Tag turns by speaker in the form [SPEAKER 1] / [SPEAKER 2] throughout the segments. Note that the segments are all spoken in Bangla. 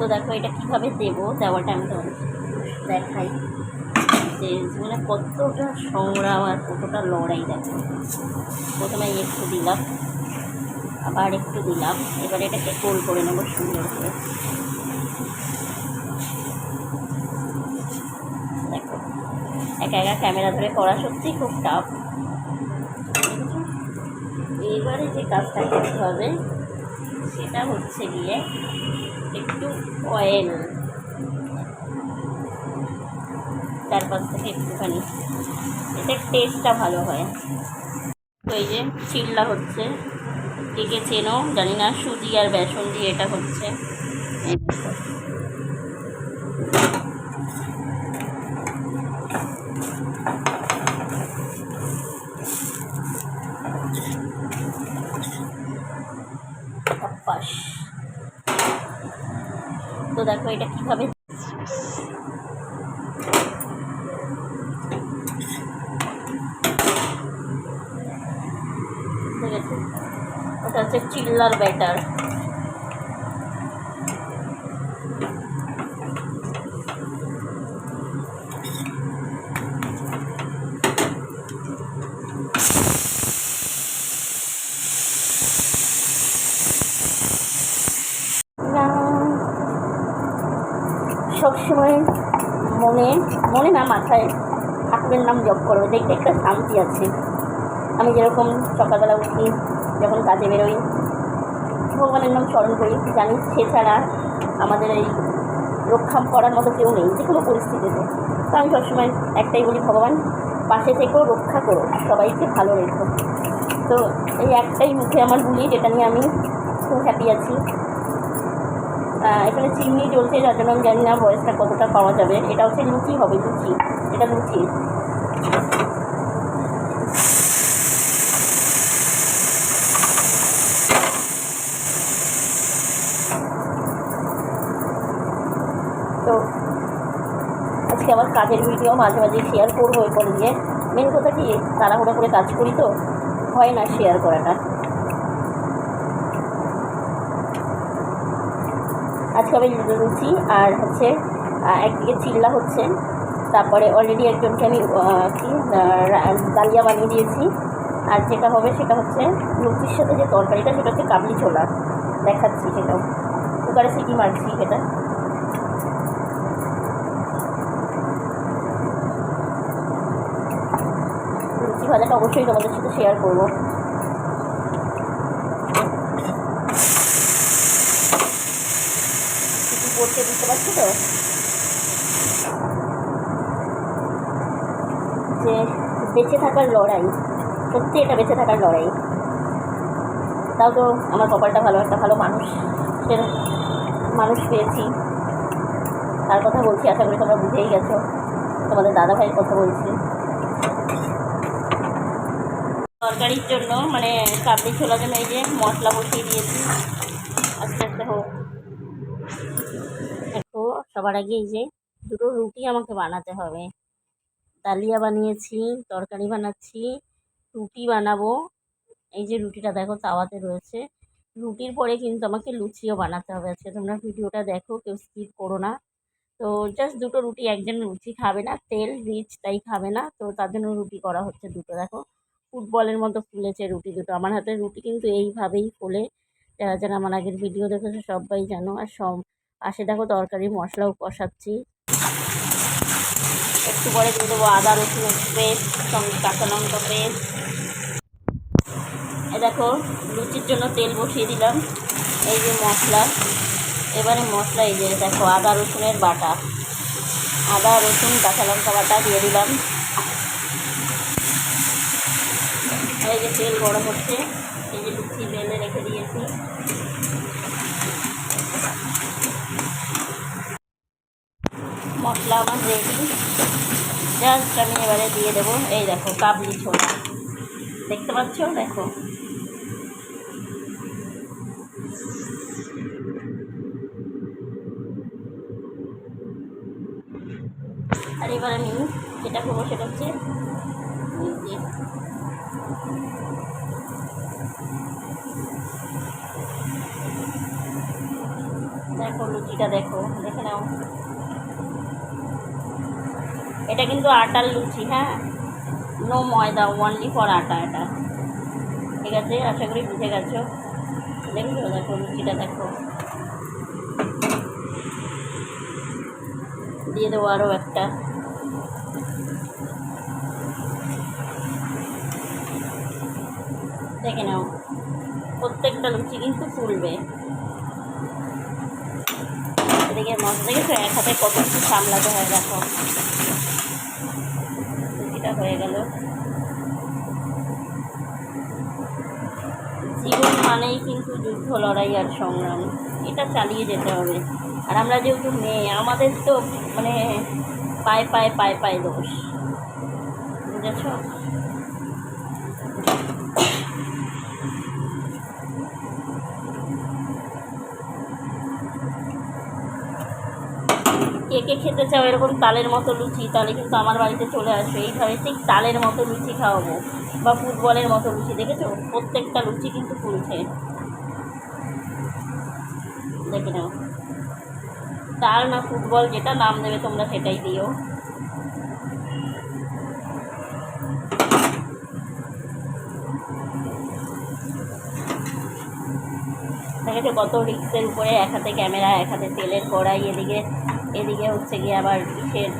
[SPEAKER 1] তো দেখো এটা কীভাবে দেবো? দেওয়াটা আমি তোমাদের দেখাই। যে মানে কতটা সংগ্রাম আর কতটা লড়াই দেখো। প্রথমে একটু দিলাম, আবার একটু দিলাম। এবার এটাকে গোল করে নেব সুন্দর করে। দেখো, একা একা ক্যামেরা ধরে করা সত্যিই খুব টাফ এবারে যে কাজটা করতে হবে, সেটা হচ্ছে গিয়ে একটু অয়েল চারপাশ থেকে একটুখানি। এতে টেস্টটা ভালো হয়। তো এই যে চিল্লা হচ্ছে। কে কে চেনো, জানি না, সুজি আর বেসন দিয়ে এটা হচ্ছে। অভ্যাস। তো দেখো এটা কীভাবে ঠিক আছে ওটা হচ্ছে চিল্লার ব্যাটার। সবসময় মনে মনে না মাথায় ঠাকুরের নাম জপ করবে দেখতে একটা শান্তি আছে। আমি যেরকম সকালবেলা উঠি, যখন কাজে বেরোই, ভগবানের নাম স্মরণ করি, জানি সে ছাড়া আমাদের এই রক্ষা করার মতো কেউ নেই, যে কোনো পরিস্থিতিতে। তো আমি সবসময় একটাই বলি, ভগবান, পাশে থেকেও রক্ষা করো, সবাইকে ভালো রেখো। তো এই একটাই মুখে আমার বলি, যেটা নিয়ে আমি খুব হ্যাপি আছি। এখানে চিমনি চলছে, যার জন্য আমি জানি না ভয়েসটা কতটা পাওয়া যাবে। এটা হচ্ছে লুচি হবে, লুচি। এটা লুচি। তো, আজকে আমার কাজের ভিডিও মাঝে মাঝে শেয়ার করব এরপর দিয়ে মেন কথা কি, তাড়াহুড়ো করে কাজ করি তো? হয় না শেয়ার করাটা। আজকে আমি লুচি আর হচ্ছে একদিকে চিল্লা হচ্ছে, তারপরে অলরেডি একজনকে আমি কি ডালিয়া বানিয়ে দিয়েছি। আর যেটা হবে সেটা হচ্ছে, লুচির সাথে যে তরকারিটা, সেটা হচ্ছে কাবলি ছোলা। দেখাচ্ছি সেটাও। কুকারে সিটি মারছি সেটা লুচি ভাজাটা অবশ্যই তোমাদের সাথে শেয়ার করব। পড়তে বুঝতে পারছ তো? যে বেঁচে থাকার লড়াই, সত্যি এটা বেঁচে থাকার লড়াই। তাও তো আমার কপালটা ভালো, একটা ভালো মানুষ। সে মানুষ পেয়েছি। তার কথা বলছি, আশা করি তোমরা বুঝেই গেছো। তোমাদের দাদা ভাইয়ের কথা বলছি। তরকারির জন্য মানে কাবলি ছোলার জন্য এই যে মশলা বসিয়ে দিয়েছি আস্তে আস্তে হোক একটু সবার আগে এই যে দুটো রুটি আমাকে বানাতে হবে। ডালিয়া বানিয়েছি, তরকারি বানাচ্ছি, রুটি বানাবো। এই যে রুটিটা দেখো তাওয়াতে রয়েছে। রুটির পরে কিন্তু আমাকে লুচিও বানাতে হবে আজকে। তোমরা ভিডিওটা দেখো, কেউ স্কিপ করো না। তো জাস্ট দুটো রুটি, একজন লুচি খাবে না, তেল রিচ তাই খাবে না। তো তার জন্য রুটি করা হচ্ছে দুটো। দেখো, ফুটবলের মতো ফুলেছে রুটি দুটো। আমার হাতে রুটি কিন্তু এইভাবেই ফোলে। যারা যারা আমার আগের ভিডিও দেখেছ সবাই জানো। আর সব পাশে দেখো তরকারি, মশলাও কষাচ্ছি। একটু পরে দিয়ে দেবো আদা, রসুন, পেস্ট, সঙ্গে কাঁচা লঙ্কা পেস্ট। এ দেখো, লুচির জন্য তেল বসিয়ে দিলাম। এই যে মশলা, এবারে মশলা এই যে দেখো, আদা, রসুনের বাটা। আদা, রসুন, কাঁচা লঙ্কা বাটা দিয়ে দিলাম। এই যে তেল গরম হচ্ছে এই যে লুচি বেলে রেখে দিয়েছি মশলা আমার রেডি জাস্ট আমি এবারে দিয়ে দেবো। এই দেখো, কাবলি ছোলা। দেখতে পাচ্ছ? দেখো। আর এবার আমি যেটা করব সেটা হচ্ছে দেখো, লুচিটা দেখো। দেখে নাও। এটা কিন্তু আটার লুচি হ্যাঁ? নো ময়দা ওনলি ফর আটা এটা। ঠিক আছে? আশা করি বুঝে গেছো। দেখো দেখো, লুচিটা দেখো। দিয়ে দেবো আরও একটা। দেখে নাও, প্রত্যেকটা লুচি কিন্তু ফুলবে। এদিকে মশলা দেখেছ এক হাতে কত কিছু সামলাতে হয় দেখো। এটা হয়ে গেল। জীবন মানেই কিন্তু যুদ্ধ, লড়াই আর সংগ্রাম। এটা চালিয়ে যেতে হবে। আর আমরা যেহেতু মেয়ে, আমাদের তো মানে পায়ে পায়ে পায়ে পায়ে দোষ। বুঝেছ? কে কে খেতে চাও এরকম তালের মতো লুচি, তাহলে কিন্তু আমার বাড়িতে চলে আসবে। এইভাবে ঠিক তালের মতো লুচি খাওয়াবো বা ফুটবলের মতো লুচি, দেখেছ? প্রত্যেকটা লুচি কিন্তু ফুলছে দেখে নাও। তাল না ফুটবল যেটা নাম দেবে তোমরা সেটাই দিও। দেখেছ কত রিক্সের উপরে এক হাতে ক্যামেরা, এক হাতে তেলের কড়াই, এদিকে এদিকে হচ্ছে গিয়ে আবার কিসের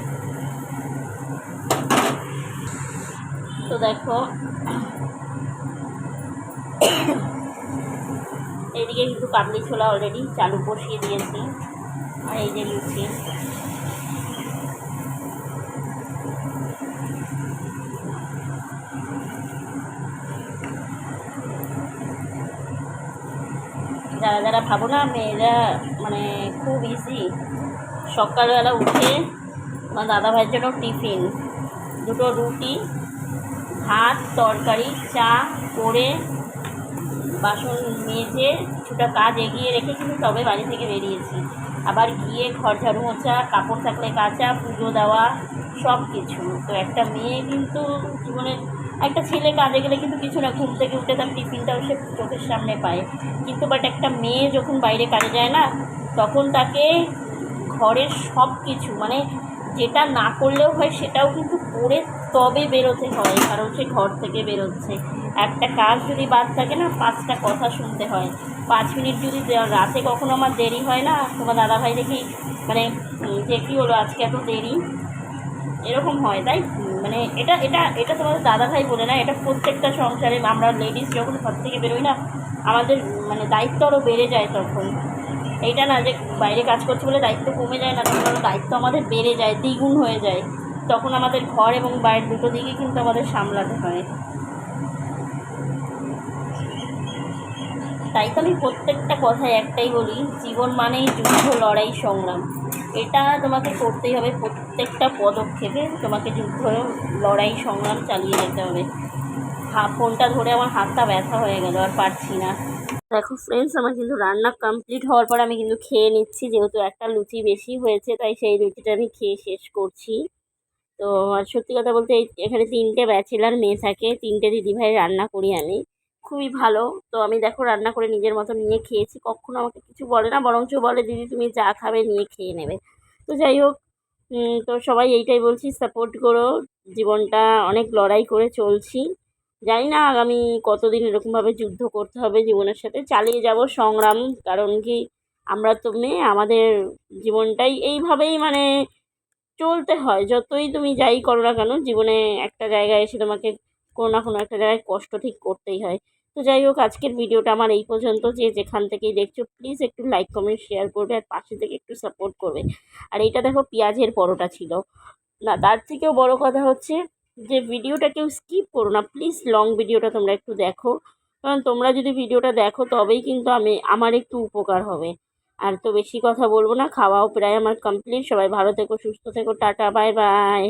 [SPEAKER 1] তো দেখো, এদিকে কিন্তু কাবলি ছোলা অলরেডি চালু বসিয়ে দিয়েছি। আর এই যে লুচি। যারা যারা ভাবো না, মেয়েরা মানে খুব ইজি সকালবেলা উঠে আমার দাদা ভাইয়ের জন্য টিফিন। দুটো রুটি, ভাত, তরকারি, চা করে বাসন মেজে কিছুটা কাজ এগিয়ে রেখে কিন্তু তবে বাড়ি থেকে বেরিয়েছি। আবার গিয়ে ঘর ঝাড়ু মোছা কাপড় থাকলে কাচা, পুজো দেওয়া সব কিছু তো একটা মেয়ে কিন্তু জীবনে একটা ছেলে কাজে গেলে কিন্তু কিছু না, ঘুম থেকে উঠে তার টিফিনটাও সে চোখের সামনে পায়। কিন্তু বাট একটা মেয়ে যখন বাইরে কাজে যায় না, তখন তাকে ঘরের সব কিছু মানে যেটা না করলেও হয় সেটাও কিন্তু করে তবে বেরোতে হয়, কারণ সে ঘর থেকে বেরোচ্ছে। একটা কাজ যদি বাদ থাকে না, পাঁচটা কথা শুনতে হয়। পাঁচ মিনিট যদি রাতে কখনো আমার দেরি হয় না, তোমার দাদাভাই দেখি মানে যে কী হলো, আজকে এত দেরি? এরকম হয়, তাই? মানে এটা এটা এটা তোমাদের দাদাভাই বলে না, এটা প্রত্যেকটা সংসারে আমরা লেডিস যখন ঘর থেকে বেরোই না, আমাদের মানে দায়িত্ব আরও বেড়ে যায় তখন। এইটা না যে বাইরে কাজ করছে বলে দায়িত্ব কমে যায় না তখন দায়িত্ব আমাদের বেড়ে যায়, দ্বিগুণ হয়ে যায়। তখন আমাদের ঘর এবং বাইরের দুটো দিকে কিন্তু আমাদের সামলাতে হয়। তাই তো আমি প্রত্যেকটা কথায় একটাই বলি, জীবন মানেই যুদ্ধ, লড়াই, সংগ্রাম। এটা তোমাকে করতেই হবে প্রত্যেকটা পদক্ষেপে। তোমাকে যুদ্ধ, লড়াই, সংগ্রাম চালিয়ে যেতে হবে। ফোনটা ধরে আমার হাতটা ব্যথা হয়ে গেল, আর পারছি না। দেখো ফ্রেন্ডস আমার কিন্তু রান্না কমপ্লিট হওয়ার পর আমি কিন্তু খেয়ে নিচ্ছি, যেহেতু একটা লুচি বেশি হয়েছে, তাই সেই লুচিটা আমি খেয়ে শেষ করছি। তো আর সত্যি কথা বলতে এখানে তিনটে ব্যাচেলার মেয়ে থাকে, তিনটে দিদিভাই রান্না করি আমি। খুবই ভালো। তো আমি দেখো রান্না করে নিজের মতো নিয়ে খেয়েছি, কখনো আমাকে কিছু বলে না, বরঞ্চ বলে, দিদি, তুমি যা খাবে নিয়ে খেয়ে নেবে। তো যাই হোক তো সবাই এইটাই বলছি সাপোর্ট করো। জীবনটা অনেক লড়াই করে চলছি। জানি না আগামী কতদিন এরকমভাবে যুদ্ধ করতে হবে জীবনের সাথে। চালিয়ে যাব সংগ্রাম, কারণ কি আমরা তো মেয়ে, আমাদের জীবনটাই এইভাবেই মানে চলতে হয়। যতই তুমি যাই করো না কেন, জীবনে একটা জায়গায় এসে তোমাকে কোনো না কোনো একটা জায়গায় কষ্ট ঠিক করতেই হয়। তো যাই হোক, আজকের ভিডিওটা আমার এই পর্যন্ত। যে যেখান থেকেই দেখছ প্লিজ একটু লাইক কমেন্ট শেয়ার করবে আর পাশে থেকে একটু সাপোর্ট করবে। আর এইটা দেখো, পেঁয়াজের পরোটা ছিল। না, তার থেকেও বড় কথা হচ্ছে যে ভিডিওটা কেউ স্কিপ করো না প্লিজ লং ভিডিওটা তোমরা একটু দেখো। কারণ তোমরা যদি ভিডিওটা দেখো, তবেই কিন্তু আমি, আমার একটু উপকার হবে। আর তো বেশি কথা বলব না, খাওয়াও প্রায় আমার কমপ্লিট সবাই ভালো থেকো, সুস্থ থেকো, টাটা বাই বাই